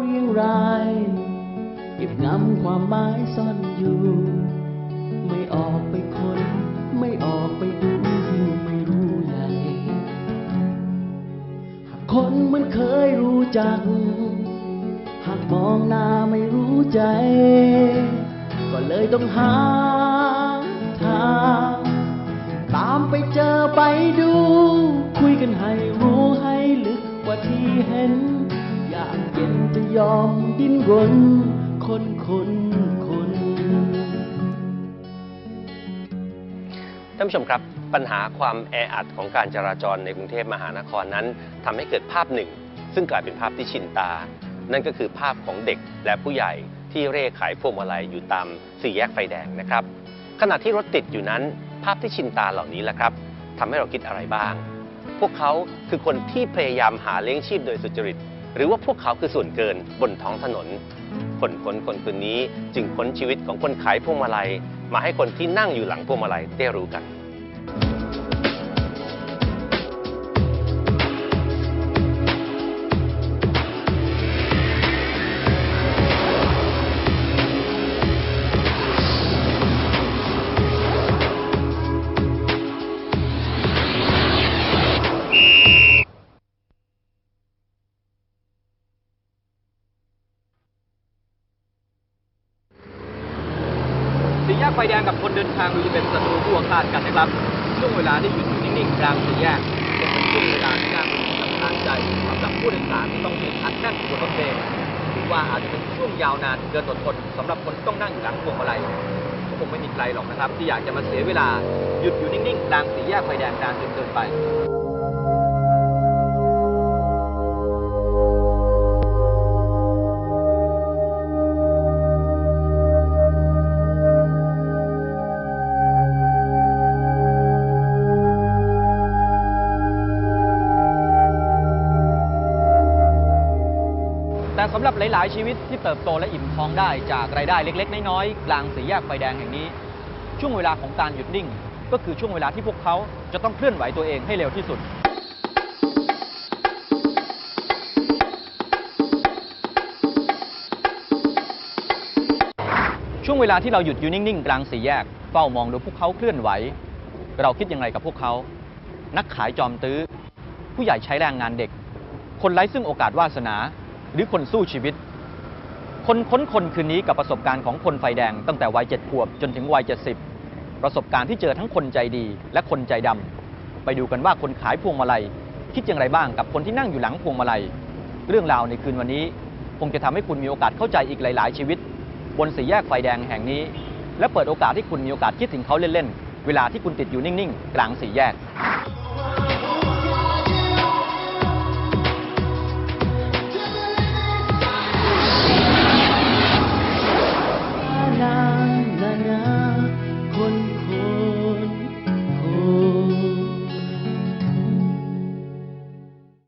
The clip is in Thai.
เรียงรายเก็บงำความหมายซ่อนอยู่ ไม่ออกไปคน ไม่ออกไปดูยิ่งไม่รู้ใหญ่หากคนมันเคยรู้จัก หากมองหน้าไม่รู้ใจ ก็เลยต้องหาทาง ตามไปเจอไปดู ยอมดิ้นรนคนคนคนท่านผู้ชมครับปัญหาความแออัดของการจราจรในกรุงเทพมหานครนั้นทำให้เกิดภาพหนึ่ง ซึ่งกลายเป็นภาพที่ชินตา นั่นก็คือภาพของเด็กและผู้ใหญ่ที่เร่ขายพวงมาลัยอยู่ตามสี่แยกไฟแดงนะครับ ขณะที่รถติดอยู่นั้น ภาพที่ชินตาเหล่านี้แหละครับทำให้เราคิดอะไรบ้าง พวกเขาคือคนที่พยายามหาเลี้ยงชีพโดยสุจริต หรือว่าพวกเขาคือส่วนเกินบนท้องถนน คนคนคนคนนี้จึงพ้นชีวิตของคนขายพวงมาลัย มาให้คนที่นั่งอยู่หลังพวงมาลัยได้รู้กัน กไฟแดงกับคนเดินทางดูจะเป็นศัตรูคู่อาฆาตกันนะครับช่วงเวลาที่หยุดอยู่นิ่งๆกลางสี่แยกจะเป็นช่วงเวลาที่น่าสำคัญใจสำหรับผู้โดยสารที่ต้องยืนอัดแน่นบนรถเมล์ถือว่าอาจจะเป็นช่วงยาวนานเกินอดทนสำหรับคนที่ต้องนั่งอยู่หลังพวงมาลัยก็คงไม่มีใครหรอกนะครับ ที่อยากจะมาเสียเวลาหยุดอยู่นิ่งๆกลางสี่แยกไฟแดงนานจนเกินไป สำหรับหลาย ๆ ชีวิตที่เติบโตและอิ่มท้องได้จากรายได้เล็ก ๆ น้อย ๆ กลางสี่แยกไฟแดงแห่งนี้ ช่วงเวลาของการหยุดนิ่ง ก็คือช่วงเวลาที่พวกเขาจะต้องเคลื่อนไหวตัวเองให้เร็วที่สุด ช่วงเวลาที่เราหยุดอยู่นิ่ง ๆ กลางสี่แยกเฝ้ามองดูพวกเขาเคลื่อนไหว เราคิดยังไงกับพวกเขา นักขายจอมตื้อ ผู้ใหญ่ใช้แรงงานเด็ก คนไร้ซึ่งโอกาสวาสนา หรือคนสู้ชีวิต คนค้นคนคืนนี้กับประสบการณ์ของคนไฟแดงตั้งแต่วัยเจ็ดขวบจนถึงวัยเจ็ดสิบประสบการณ์ที่เจอทั้งคนใจดีและคนใจดำไปดูกันว่าคนขายพวงมาลัย คิดอย่างไรบ้างกับคนที่นั่งอยู่หลังพวงมาลัย เรื่องราวในคืนวันนี้ คงจะทำให้คุณมีโอกาสเข้าใจอีกหลาย ๆ ชีวิต บนสี่แยกไฟแดงแห่งนี้ และเปิดโอกาสให้คุณมีโอกาสคิดถึงเขาเล่น ๆ เวลาที่คุณติดอยู่นิ่ง ๆ กลางสี่แยก